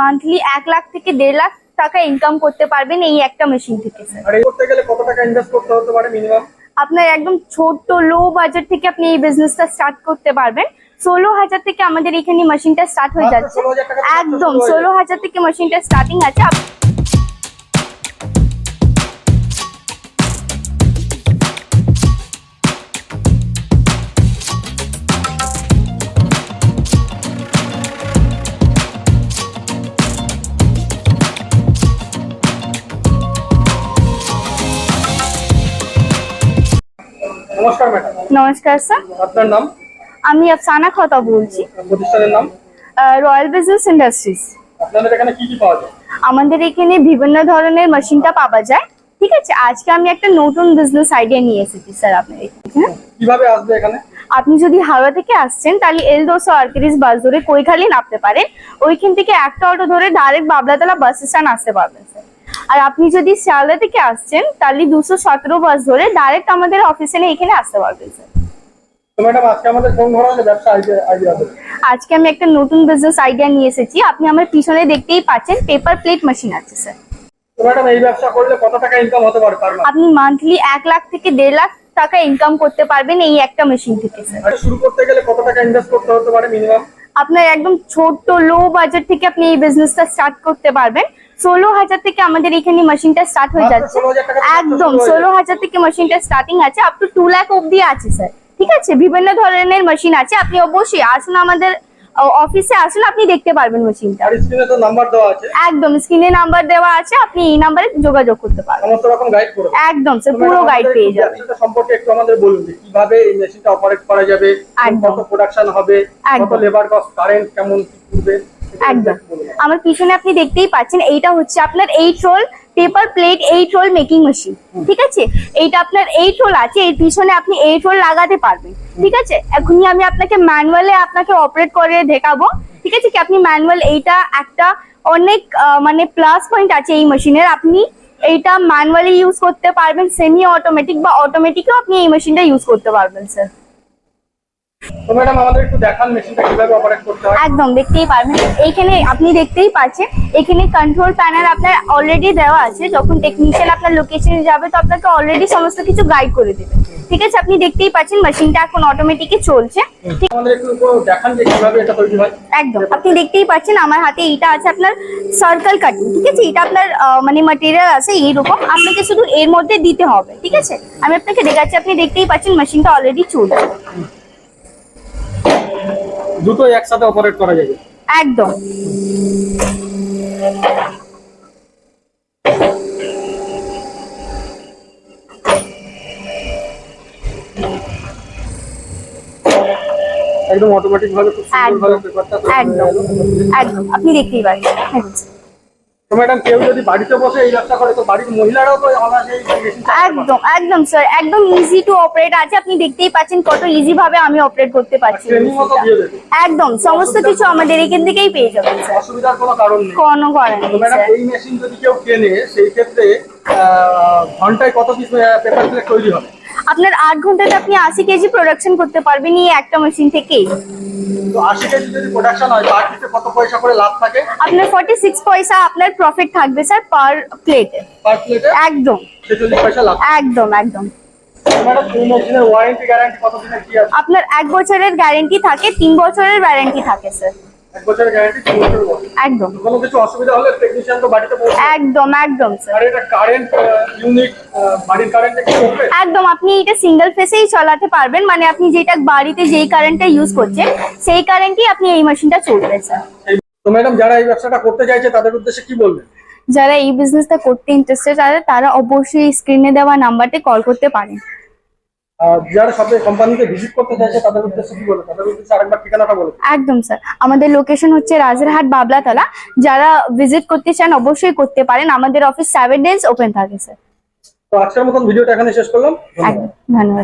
Monthly এক লাখ থেকে দেড় লাখ টাকা ইনকাম করতে পারবেন এই একটা মেশিন থেকে আর এই করতে গেলে কত টাকা ইনভেস্ট করতে হতে পারে মিনিমাম আপনার একদম ছোট্ট লো বাজেট থেকে আপনি এই বিজনেসটা স্টার্ট করতে পারবেন। ষোলো হাজার থেকে আমাদের এখানে মেশিনটা স্টার্ট হয়ে যাচ্ছে। 16,000 টাকা থেকে একদম ষোলো হাজার থেকে মেশিনটা স্টার্টিং আছে। নমস্কার ম্যাডাম। নমস্কার স্যার। আপনার নাম? আমি আফসানা খতা বলছি। প্রতিষ্ঠানের নাম? Royal business industries. আপনাদের এখানে কি কি পাওয়া যায়? আমাদের এখানে বিভিন্ন ধরনের মেশিনটা পাওয়া যায়। ঠিক আছে আজকে আমি একটা নতুন বিজনেস আইডিয়া নিয়ে এসেছি স্যার হ্যাঁ? কীভাবে আসবে এখানে? আপনি যদি হাওড়া থেকে আসছেন তাহলে এল দুশো আটত্রিশ বাস ধরে কৈখালি নামতে পারেন। ওইখান থেকে একটা অটো ধরে ডাইরেক্ট বাবলাতলা বাস স্ট্যান্ড আসতে পারবেন। আর আপনি যদি শিয়ালদা থেকে আসছেন তাহলে দুশো সতেরো বাস ধরে ডাইরেক্ট আমাদের অফিসে এখানে আসতে পারবেন স্যার আজকে আমি একটা নতুন বিজনেস আইডিয়া নিয়ে এসেছি। আপনি আমার পিছনে দেখতেই পাচ্ছেন পেপার প্লেট মেশিন আছে স্যার ম্যাডাম এই ব্যবসা করলে কত টাকা ইনকাম হতে পারে আপনি মান্থলি এক লাখ থেকে দেড় লাখ টাকা ইনকাম করতে পারবেন এই একটা মেশিন থেকে স্যার শুরু করতে গেলে কত টাকা ইনভেস্ট করতে হতে পারে মিনিমাম আপনার একদম ছোট্ট লো বাজেট থেকে আপনি এই বিজনেসটা স্টার্ট করতে পারবেন। ষোলো হাজার থেকে আমাদের এখানে মেশিনটা স্টার্ট হয়ে যাচ্ছে। 16,000 টাকা থেকে একদম ষোলো হাজার থেকে মেশিনটা স্টার্টিং আছে আপ টু টু লাখ অব্দি আছে স্যার ঠিক আছে? বিভিন্ন ধরনের মেশিন আছে। আপনি অবশ্যই আসুন আমাদের অফিসে আসুন আপনি দেখতে পারবেন মেশিনটা আর স্ক্রিনে তো নাম্বার দেওয়া আছে। একদম স্ক্রিনে নাম্বার দেওয়া আছে আপনি এই নাম্বারে যোগাযোগ করতে পারবেন। সমস্ত রকম গাইড একদম স্যার পুরো গাইড পেয়ে যাবেন সম্পর্কে একটু আমাদের বলুন যে কীভাবে এই মেশিনটা অপারেট করা যাবে কত প্রোডাকশন হবে কত লেবার কস্ট কারেন্ট কেমন কি করবে একদম। আমার পিছনে আপনি দেখতেই পাচ্ছেন, এইটা হচ্ছে আপনার eight roll paper plate eight roll making machine ঠিক আছে? এইটা আপনার এইট রোল আছে, এর পিছনে আপনি এইট রোল লাগাতে পারবেন, ঠিক আছে? এখনই আমি আপনাকে ম্যানুয়ালে আপনাকে অপারেট করে দেখাবো, ঠিক আছে? কি আপনি ম্যানুয়াল এইটা একটা অনেক মানে প্লাস পয়েন্ট আছে এই মেশিনের আপনি এইটা ম্যানুয়ালি ইউজ করতে পারবেন সেমি অটোমেটিক বা অটোমেটিকও আপনি এই মেশিনটা ইউজ করতে পারবেন স্যার তো ম্যাডাম আমাদের একটু দেখান মেশিনটা কীভাবে অপারেট করতে হয়। একদম দেখতেই পারবেন। এইখানে আপনি দেখতেই পাচ্ছেন এখানে কন্ট্রোল প্যানেল আপনার অলরেডি দেওয়া আছে। যখন টেকনিশিয়ান আপনার লোকেশনে যাবে তো আপনাকে অলরেডি সমস্ত কিছু গাইড করে দেবে। ঠিক আছে? আপনি দেখতেই পাচ্ছেন মেশিনটা এখন চলছে। ঠিক আমাদের একটু একটু দেখান যে কীভাবে এটা তৈরি হয়। একদম। আপনি দেখতেই পাচ্ছেন আমার হাতে এইটা আছে আপনার সার্কেল কাটিং ঠিক আছে? এটা আপনার মানে ম্যাটেরিয়াল আছে এইরকম। আপনাকে শুধু এর মধ্যে দিতে হবে ঠিক আছে? আমি আপনাকে দেখাচ্ছি আপনি দেখতেই পাচ্ছেন মেশিনটা অলরেডি চলছে। দুটোই একসাথে অপারেট করা যাবে। একদম। একদম অটোমেটিক ভাবে খুব সুন্দর ভাবে পেপারটা একদম একদম। আপনি দেখতেই পাচ্ছেন। তো ম্যাডাম কেউ যদি বাড়িতে বসে এই ব্যবসা করে তো বাড়ির মহিলারাও তো অনায়াসে এই মেশিন একদম একদম স্যার একদম ইজি টু অপারেট আছে। আপনি দেখতেই পাচ্ছেন কত ইজি ভাবে আমি অপারেট করতে পারছি। একদম সমস্ত কিছু আমাদের এখান থেকেই পেয়ে যাবেন স্যার অসুবিধার কোনো কারণ নেই। কোনো করেন তো ম্যাডাম এই মেশিন যদি কেউ কেনে সেই ক্ষেত্রে ঘন্টায় কত পিস পেপার প্লেট তৈরি হবে? আপনার আট ঘন্টাতে আপনি আশি কেজি প্রোডাকশন করতে পারবেন এই একটা মেশিন থেকেই। আপনার ফর্টি সিক্স পয়সা আপনার প্রফিট থাকবে স্যার পার প্লেটে একদম। একদম একদম। ওয়ারেন্টি আপনার এক বছরের গ্যারেন্টি থাকে তিন বছরের গ্যারেন্টি থাকে স্যার এক বছরের গ্যারান্টি তিন বছরের warranty। একদম। কোনো কিছু অসুবিধা হলে টেকনিশিয়ান তো বাড়িতে পৌঁছে একদম একদম স্যার আর এটা কারেন্ট ইউনিট বাড়ির কারেন্টে কি করবে? একদম আপনি এটা সিঙ্গেল ফেসেই চালাতে পারবেন। মানে আপনি যেটা বাড়িতে যেই কারেন্টটা ইউজ করছেন সেই কারেন্টই আপনি এই মেশিনটা চলবে স্যার তো ম্যাডাম যারা এই ব্যবসাটা করতে চাইছে তাদের উদ্দেশ্যে কি বলবেন? যারা এই বিজনেসটা করতে ইন্টারেস্টেড আছে তারা অবশ্যই স্ক্রিনে দেওয়া নাম্বারতে কল করতে পারেন। যারা সাথে কোম্পানিতে ভিজিট করতে চাইছে তাদের উদ্দেশ্যে কি বলবেন তাদের উদ্দেশ্যে আরেকবার ঠিকানাটা বলে। একদম স্যার আমাদের লোকেশন হচ্ছে রাজারহাট বাবলাতলা। যারা ভিজিট করতে চান অবশ্যই করতে পারেন। আমাদের অফিস সেভেন ডেজ ওপেন থাকে স্যার তো আজকের মতন ভিডিওটা এখানে শেষ করলাম। ধন্যবাদ।